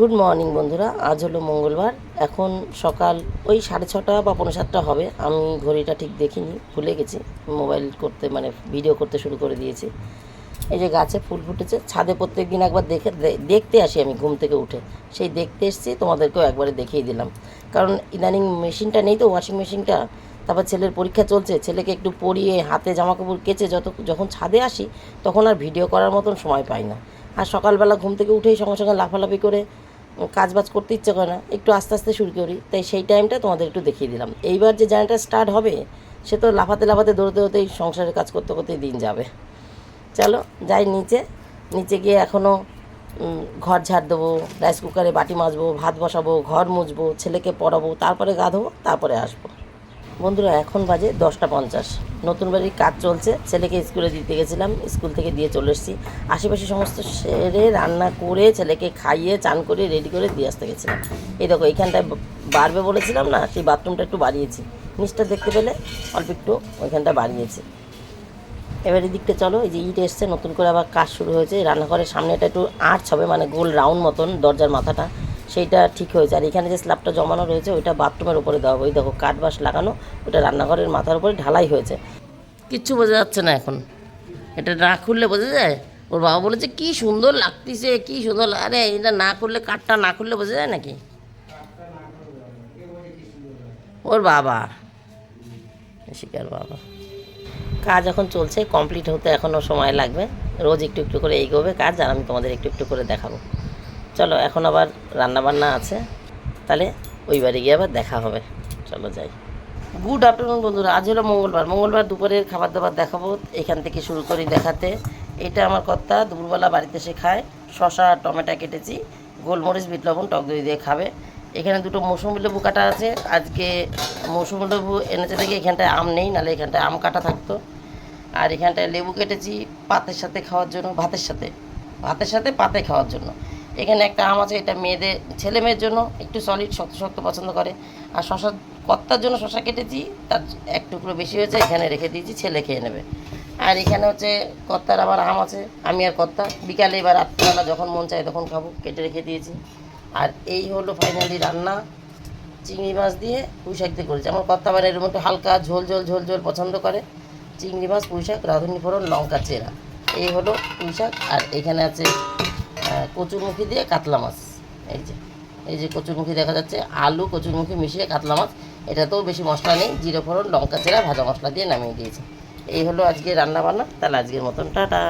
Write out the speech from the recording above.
Good morning বন্ধুরা। আজ হলো মঙ্গলবার। এখন সকাল ওই সাড়ে ছটা বা পনেরো সাতটা হবে। আমি ঘড়িটা ঠিক দেখিনি, ভুলে গেছি। মোবাইল করতে মানে ভিডিও করতে শুরু করে দিয়েছি। এই যে গাছে ফুল ফুটেছে, ছাদে প্রত্যেক দিন একবার দেখে দেখতে আসি আমি ঘুম থেকে উঠে। সেই দেখতে এসেছি, তোমাদেরকেও একবারে দেখিয়ে দিলাম। কারণ ইদানিং মেশিনটা নেই তো, ওয়াশিং মেশিনটা। তারপর ছেলের পরীক্ষা চলছে, ছেলেকে একটু পরিয়ে হাতে জামা কাপড় কেচে যত, যখন ছাদে আসি, তখন আর ভিডিও করার মতন সময় পাই না। আর সকালবেলা ঘুম থেকে উঠেই সঙ্গে সঙ্গে লাফালাফি করে কাজ বাজ করতে ইচ্ছে করে না, একটু আস্তে আস্তে শুরু করি। তাই সেই টাইমটা তোমাদের একটু দেখিয়ে দিলাম। এইবার যে জার্নিটা স্টার্ট হবে, সে তো লাফাতে লাফাতে, দৌড়তে দৌড়তে এই সংসারের কাজ করতে করতেই দিন যাবে। চলো, যাই নিচে। নিচে গিয়ে এখনও ঘর ঝাড় দেবো রাইস কুকারে বাটি মাজবো, ভাত বসাবো, ঘর মুছবো, ছেলেকে পড়াবো, তারপরে গা ধোবো, তারপরে আসব। বন্ধুরা, এখন বাজে দশটা পঞ্চাশ। নতুন বাড়ির কাজ চলছে। ছেলেকে স্কুলে দিতে গেছিলাম, স্কুল থেকে দিয়ে চলে এসেছি। আশেপাশে সমস্ত সেরে রান্না করে ছেলেকে খাইয়ে, চান করে রেডি করে দিয়ে আসতে গেছিলাম। এই দেখো, এইখানটায় বাড়বে বলেছিলাম না, সেই বাথরুমটা একটু বাড়িয়েছি। নিচটা দেখতে পেলে অল্প একটু ওইখানটা বাড়িয়েছি। এবার এদিকটা চলো, এই যে ইট এসছে, নতুন করে আবার কাজ শুরু হয়েছে। রান্নাঘরের সামনেটা একটু আর্চ হবে মানে গোল রাউন্ড মতন দরজার মাথাটা। সেইটা ঠিক হয়েছে। আর এখানে যে স্ল্যাবটা জমানো রয়েছে, ওইটা বাথরুমের উপরে দেওয়া। হবে ওই দেখো, কাঠ বাঁশ লাগানো, ওটা রান্নাঘরের মাথার উপরে ঢালাই হয়েছে। কিচ্ছু বোঝা যাচ্ছে না এখন। এটা না খুললে বোঝা যায়? ওর বাবা বলেছে, কি সুন্দর লাগতেছে, কি সুন্দর আরে, এটা না করলে কাঠটা না খুললে বোঝা যায় নাকি? ওর বাবা। শিকার বাবা। কাজ এখন চলছে কমপ্লিট হতে এখনও সময় লাগবে। রোজ একটু একটু করে এগোবে কাজ, আর আমি তোমাদের একটু একটু করে দেখাবো। চলো, এখন আবার রান্না বান্না আছে। তাহলে ওই বাড়ি গিয়ে আবার দেখা হবে। চলো যাই। গুড আফটারনুন বন্ধুরা, আজ হলো মঙ্গলবার। মঙ্গলবার দুপুরের খাবার দাবার দেখাবো, এখান থেকে শুরু করি দেখাতে। এটা আমার কর্তা, দুপুরবেলা বাড়িতে এসে খায়। শশা টমেটো কেটেছি, গোলমরিচ, বিট লবণ, টক দই দিয়ে খাবে। এখানে দুটো মৌসুমি লেবু কাটা আছে। আজকে মৌসুমি লেবু এনেছে দেখে এখানটায় আম নেই, নাহলে এখানটায় আম কাটা থাকতো। আর এখানটায় লেবু কেটেছি পাতের সাথে খাওয়ার জন্য, ভাতের সাথে। ভাতের সাথে পাতে খাওয়ার জন্য। এখানে একটা আম আছে, এটা মেয়েদের, ছেলে মেয়ের জন্য একটু সলিড শক্ত শক্ত পছন্দ করে। আর শশা কর্তার জন্য শশা কেটেছি, তার এক টুকরো বেশি হয়েছে, এখানে রেখে দিয়েছি, ছেলে খেয়ে নেবে। আর এখানে হচ্ছে কর্তার আবার আম আছে, আমি আর কর্তা বিকালে এবার রাত্রিবেলা যখন মন চায় তখন খাব, কেটে রেখে দিয়েছি। আর এই হলো ফাইনালি রান্না, চিংড়ি মাছ দিয়ে পুঁই দিয়ে করেছি। আমার কর্তা আবার এর মধ্যে হালকা ঝোল ঝোল ঝোল ঝোল পছন্দ করে। চিংড়ি মাছ, পুঁই শাক, রাঁধুনি ফোড়ন লঙ্কা চেরা। এই হলো পুঁই শাক। আর এখানে আছে কচুরমুখী দিয়ে কাতলা মাছ। এই যে এই যে কচুরমুখী দেখা যাচ্ছে, আলু কচুরমুখী মিশিয়ে কাতলা মাছ। এটাতেও বেশি মশলা নেই, জিরে ফোড়ন, লঙ্কা চেরা, ভাজা মশলা দিয়ে নামিয়ে দিয়েছে। এই হলো আজকে রান্না বান্না তাহলে আজকের মতন, টাটা।